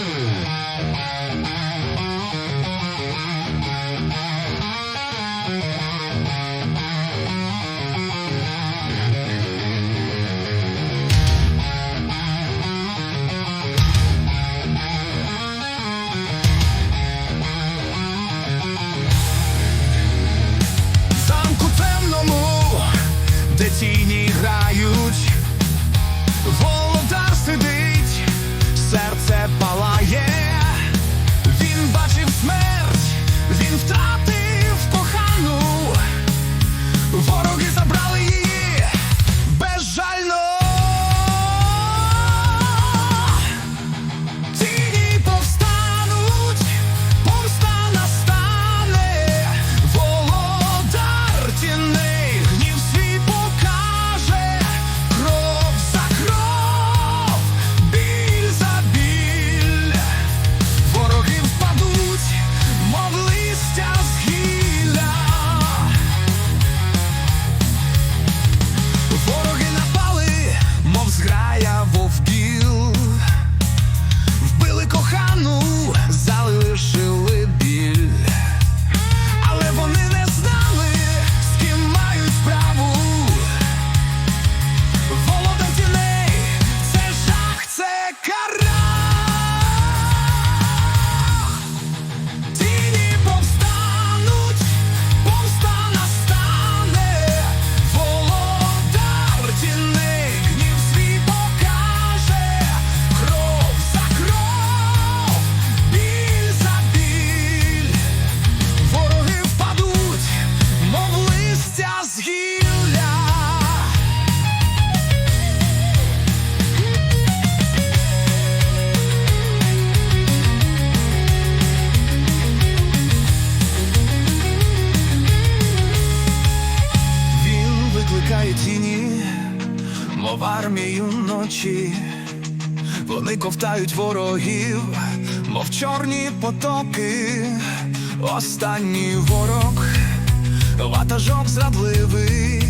Música в армію ночі, вони ковтають ворогів, мов чорні потоки, останній ворог, ватажок зрадливий,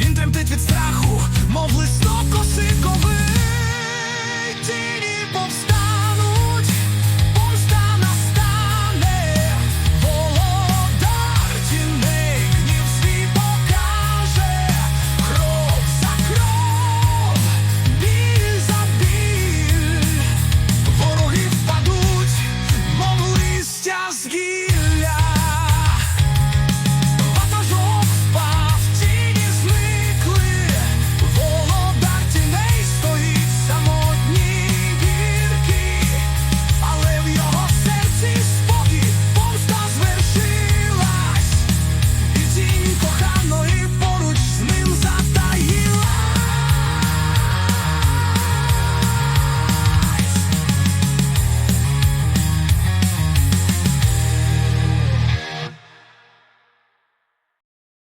він тремтить від страху.